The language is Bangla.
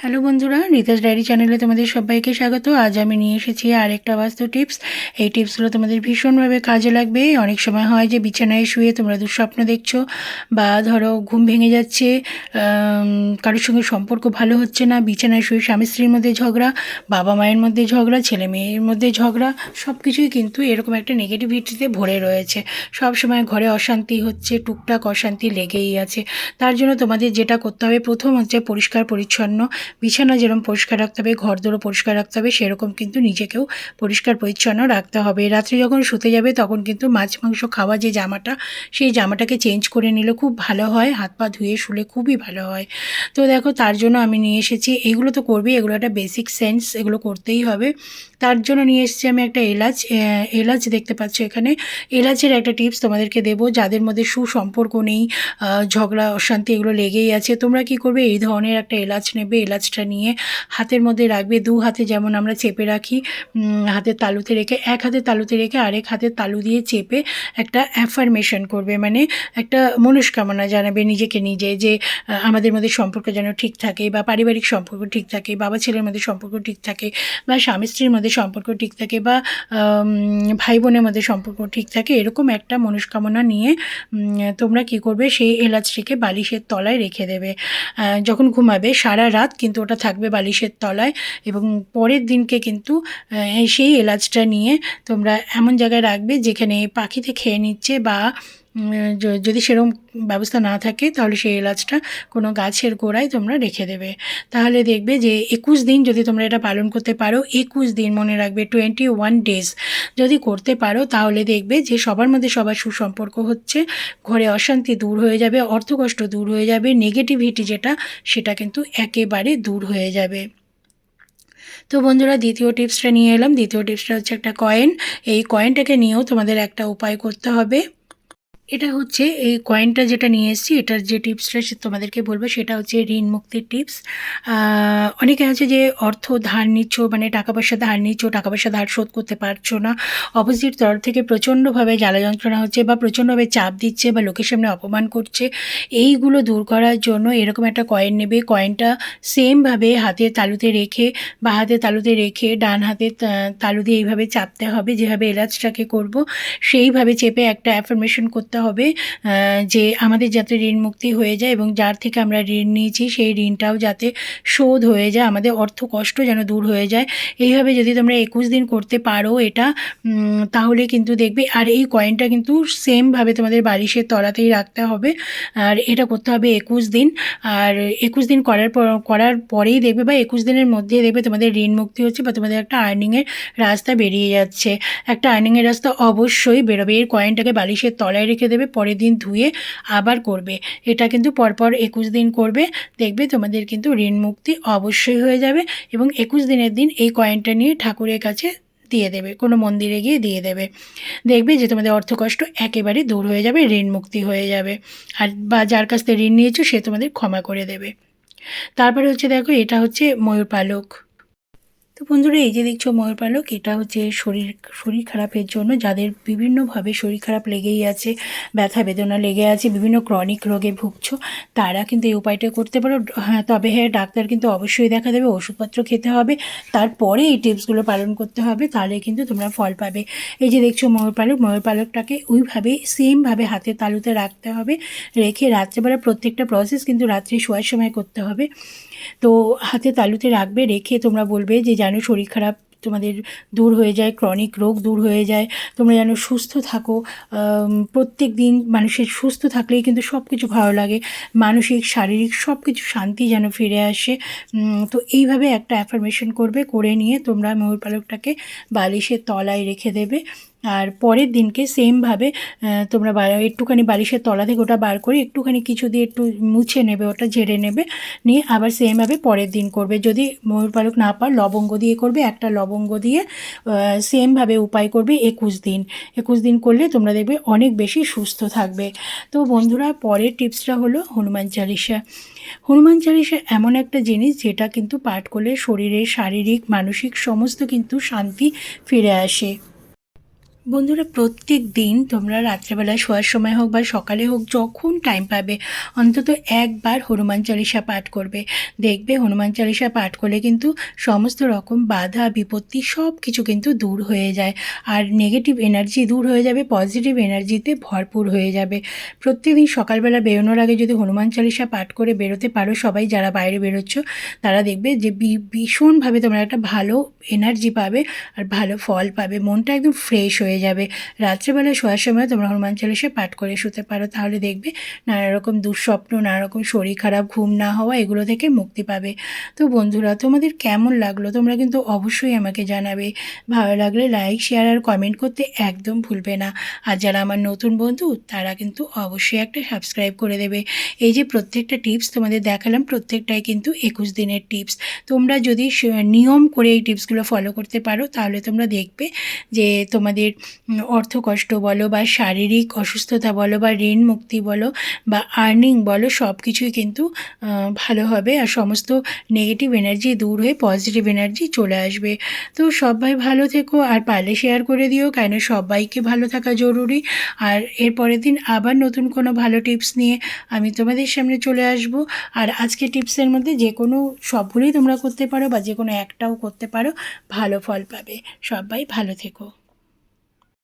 হ্যালো বন্ধুরা, রিতাস ডায়েরি চ্যানেলে তোমাদের সবাইকে স্বাগত। আজ আমি নিয়ে এসেছি আরেকটা বাস্তু টিপস। এই টিপসগুলো তোমাদের ভীষণভাবে কাজে লাগবে। অনেক সময় হয় যে বিছানায় শুয়ে তোমরা দুঃস্বপ্ন দেখছ বা ধরো ঘুম ভেঙে যাচ্ছে কারোর সঙ্গে সম্পর্ক ভালো হচ্ছে না, বিছানায় শুয়ে স্বামী স্ত্রীর মধ্যে ঝগড়া, বাবা মায়ের মধ্যে ঝগড়া, ছেলে মেয়ের মধ্যে ঝগড়া সব কিছুই কিন্তু এরকম একটা নেগেটিভিটিতে ভরে রয়েছে। সব সময় ঘরে অশান্তি হচ্ছে, টুকটাক অশান্তি লেগেই আছে। তার জন্য তোমাদের যেটা করতে হবে, প্রথম হচ্ছে পরিষ্কার পরিচ্ছন্ন বিছানা যেরকম পরিষ্কার রাখতে হবে ঘর দোরও পরিষ্কার রাখতে হবে, সেরকম কিন্তু নিজেকেও পরিষ্কার পরিচ্ছন্ন রাখতে হবে। রাত্রে যখন শুতে যাবে তখন কিন্তু মাছ, মাংস খাওয়া যে জামাটা, সেই জামাটাকে চেঞ্জ করে নিলে খুব ভালো হয়, হাত পা ধুয়ে শুলে খুবই ভালো হয়। তো দেখো তার জন্য আমি নিয়ে এসেছি, এগুলো তো করবেই, এগুলো একটা বেসিক সেন্স এগুলো করতেই হবে। তার জন্য নিয়ে এসেছি আমি একটা এলাচ এলাচ দেখতে পাচ্ছ এখানে। এলাচের একটা টিপস তোমাদেরকে দেবো, যাদের মধ্যে সুসম্পর্ক নেই ঝগড়া, অশান্তি এগুলো লেগেই আছে, তোমরা কি করবে? এই ধরনের একটা এলাচ নেবে, এলাচটা নিয়ে হাতের মধ্যে রাখবে, দু হাতে যেমন আমরা চেপে রাখি হাতের তালুতে রেখে, এক হাতে তালুতে রেখে আরেক হাতের তালু দিয়ে চেপে একটা অ্যাফার্মেশন করবে মানে একটা মনস্কামনা জানাবে নিজেকে নিজে যে আমাদের মধ্যে সম্পর্ক যেন ঠিক থাকে বা পারিবারিক সম্পর্ক ঠিক থাকে, বাবা ছেলের মধ্যে সম্পর্ক ঠিক থাকে বা স্বামী স্ত্রীর মধ্যে সম্পর্ক ঠিক থাকে বা ভাই বোনের মধ্যে সম্পর্ক ঠিক থাকে, এরকম একটা মনস্কামনা নিয়ে তোমরা কি করবে? সেই এলাচটিকে বালিশের তলায় রেখে দেবে। যখন ঘুমাবে, সারা রাত কিন্তু ওটা থাকবে বালিশের তলায় এবং পরের দিনকে কিন্তু সেই এলাচটা নিয়ে তোমরা এমন জায়গায় রাখবে যেখানে পাখিতে খেয়ে নিচ্ছে বা যদি সেরকম ব্যবস্থা না থাকে, তাহলে সেই এলাচটা কোনো গাছের গোড়ায় তোমরা রেখে দেবে। তাহলে দেখবে যে একুশ দিন যদি তোমরা এটা পালন করতে পারো, একুশ দিন মনে রাখবে টোয়েন্টি ওয়ান ডেজ যদি করতে পারো, তাহলে দেখবে যে সবার মধ্যে সবার সুসম্পর্ক হচ্ছে, ঘরে অশান্তি দূর হয়ে যাবে, অর্থকষ্ট দূর হয়ে যাবে নেগেটিভিটি যেটা, সেটা কিন্তু একেবারে দূর হয়ে যাবে। তো বন্ধুরা, দ্বিতীয় টিপসটা নিয়ে এলাম। দ্বিতীয় টিপসটা হচ্ছে একটা কয়েন এই কয়েনটাকে নিয়েও তোমাদের একটা উপায় করতে হবে। এটা হচ্ছে এই কয়েনটা যেটা নিয়ে এসেছি, এটার যে টিপসটা সে তোমাদেরকে বলব সেটা হচ্ছে ঋণ মুক্তির টিপস অনেকে আছে যে অর্থ ধার নিচ্ছ মানে টাকা পয়সা ধার নিচ্ছ, টাকা পয়সা ধার শোধ করতে পারছ না। অপোজিট তরফ থেকে প্রচণ্ডভাবে জ্বালা যন্ত্রণা হচ্ছে বা প্রচণ্ডভাবে চাপ দিচ্ছে বা লোকের সামনে অপমান করছে। এইগুলো দূর করার জন্য এরকম একটা কয়েন নেবে। কয়েনটা সেমভাবে হাতের তালুতে রেখে বা হাতের তালুতে রেখে ডান হাতের তা- তালু দিয়ে এইভাবে চাপতে হবে, যেভাবে এলাচটাকে করব, সেইভাবে চেপে একটা অ্যাফার্মেশন করতে হবে যে আমাদের যাতে ঋণ মুক্তি হয়ে যায় এবং যার থেকে আমরা ঋণ নিয়েছি সেই ঋণটাও যাতে শোধ হয়ে যায়, আমাদের অর্থ কষ্ট যেন দূর হয়ে যায়। এইভাবে যদি তোমরা একুশ দিন করতে পারো এটা তাহলে কিন্তু দেখবে আর এই কয়েনটা কিন্তু সেমভাবে তোমাদের বালিশের তলাতেই রাখতে হবে। আর এটা করতে হবে একুশ দিন। আর একুশ দিন করার পর, করার পরেই দেখবে বা একুশ দিনের মধ্যেই দেখবে তোমাদের ঋণ মুক্তি হচ্ছে বা তোমাদের একটা আর্নিংয়ের রাস্তা বেরিয়ে যাচ্ছে। একটা আর্নিংয়ের রাস্তা অবশ্যই বেরোবে। এই কয়েনটাকে বালিশের তলায় রেখে দেবে, পরের দিন ধুয়ে আবার করবে। এটা কিন্তু পরপর একুশ দিন করবে। দেখবে তোমাদের কিন্তু ঋণ মুক্তি অবশ্যই হয়ে যাবে এবং একুশ দিনের দিন এই কয়েনটা নিয়ে ঠাকুরের কাছে দিয়ে দেবে, কোনো মন্দিরে গিয়ে দিয়ে দেবে। দেখবে যে তোমাদের অর্থকষ্ট একেবারে দূর হয়ে যাবে, ঋণ মুক্তি হয়ে যাবে। আর বা যার কাছ থেকে ঋণ নিয়েছো, সে তোমাদের ক্ষমা করে দেবে। তারপরে হচ্ছে দেখো, এটা হচ্ছে ময়ূর পালক তো বন্ধুরা, এই যে দেখছ ময়ূর পালক, এটা হচ্ছে শরীর শরীর খারাপের জন্য যাদের বিভিন্নভাবে শরীর খারাপ লেগেই আছে, ব্যথা বেদনা লেগে আছে, বিভিন্ন ক্রনিক রোগে ভুগছো, তারা কিন্তু এই উপায়টা করতে পারো। হ্যাঁ তবে হ্যাঁ ডাক্তার কিন্তু অবশ্যই দেখা দেবে, ওষুধপত্র খেতে হবে, তারপরে এই টিপসগুলো পালন করতে হবে, তাহলে কিন্তু তোমরা ফল পাবে। এই যে দেখছ ময়ূর পালক, ময়ূর পালকটাকে ওইভাবে সেমভাবে হাতে তালুতে রাখতে হবে, রেখে রাত্রেবেলা প্রত্যেকটা প্রসেস কিন্তু রাত্রে শোয়ার সময় করতে হবে। তো হাতে তালুতে রাখবে, রেখে তোমরা বলবে যে যেন শরীর খারাপ তোমাদের দূর হয়ে যায় ক্রনিক রোগ দূর হয়ে যায়, তোমরা যেন সুস্থ থাকো। প্রত্যেক দিন মানুষের সুস্থ থাকলেই কিন্তু সব কিছু ভালো লাগে, মানসিক, শারীরিক সব কিছু শান্তি যেন ফিরে আসে। তো এইভাবে একটা অ্যাফার্মেশন করবে, করে নিয়ে তোমরা ময়ূর পালকটাকে বালিশের তলায় রেখে দেবে। আর পরের দিনকে সেমভাবে তোমরা একটুখানি বালিশের তলা থেকে ওটা বার করে একটুখানি কিছু দিয়ে একটু মুছে নেবে, ওটা ঝেড়ে নেবে, নিয়ে আবার সেমভাবে পরের দিন করবে। যদি ময়ূর পালক না পার, লবঙ্গ দিয়ে করবে, একটা লবঙ্গ দিয়ে সেমভাবে উপায় করবে একুশ দিন। একুশ দিন করলে তোমরা দেখবে অনেক বেশি সুস্থ থাকবে। তো বন্ধুরা, পরের টিপসটা হলো হনুমান চালিসা হনুমান চালিসা এমন একটা জিনিস যেটা কিন্তু পাঠ করলে শরীরের শারীরিক, মানসিক সমস্ত কিন্তু শান্তি ফিরে আসে। বন্ধুরা, প্রত্যেক দিন তোমরা রাত্রেবেলা শোয়ার সময় হোক বা সকালে হোক, যখন টাইম পাবে, অন্তত একবার হনুমান চালিসা পাঠ করবে। দেখবে হনুমান চালিসা পাঠ করলে কিন্তু সমস্ত রকম বাধা, বিপত্তি সব কিছু কিন্তু দূর হয়ে যায়। আর নেগেটিভ এনার্জি দূর হয়ে যাবে পজিটিভ এনার্জিতে ভরপুর হয়ে যাবে। প্রত্যেকদিন সকালবেলা বেরোনোর আগে যদি হনুমান চালিসা পাঠ করে বেরোতে পারো, সবাই যারা বাইরে বেরোচ্ছ, তারা দেখবে যে ভীষণভাবে তোমরা একটা ভালো এনার্জি পাবে আর ভালো ফল পাবে। মনটা একদম ফ্রেশ হয়ে যাবে। রাত্রেবেলা শোয়ার সময় তোমরা হনুমান চালিসা পাঠ করে শুতে পারো। তাহলে দেখবে নানা রকম দুঃস্বপ্ন, নানা রকম শরীর খারাপ, ঘুম না হওয়া এগুলো থেকে মুক্তি পাবে। তো বন্ধুরা, তোমাদের কেমন লাগল তোমরা কিন্তু অবশ্যই আমাকে জানাবে। ভালো লাগলে লাইক শেয়ার আর কমেন্ট করতে একদম ভুলবে না। আর যারা আমার নতুন বন্ধু, তারা কিন্তু অবশ্যই একটা সাবস্ক্রাইব করে দেবে। এই যে প্রত্যেকটা টিপস তোমাদের দেখালাম, প্রত্যেকটাই কিন্তু একুশ দিনের টিপস তোমরা যদি নিয়ম করে এই টিপসগুলো ফলো করতে পারো, তাহলে তোমরা দেখবে যে তোমাদের উম, অর্থকষ্ট বলো বা শারীরিক অসুস্থতা বলো বা ঋণ মুক্তি বলো বা আর্নিং বলো সব কিছুই কিন্তু ভালো হবে আর সমস্ত নেগেটিভ এনার্জি দূর হয়ে পজিটিভ এনার্জি চলে আসবে। তো সবাই ভালো থেকো আর পারলে শেয়ার করে দিও কেন সবাইকে ভালো থাকা জরুরি। আর এর পরের দিন আবার নতুন কোনো ভালো টিপস নিয়ে আমি তোমাদের সামনে চলে আসব। আর আজকে টিপসের মধ্যে যে কোনো সবগুলোই তোমরা করতে পারো বা যে কোনো একটাও করতে পারো ভালো ফল পাবে। সবাই ভালো থেকো।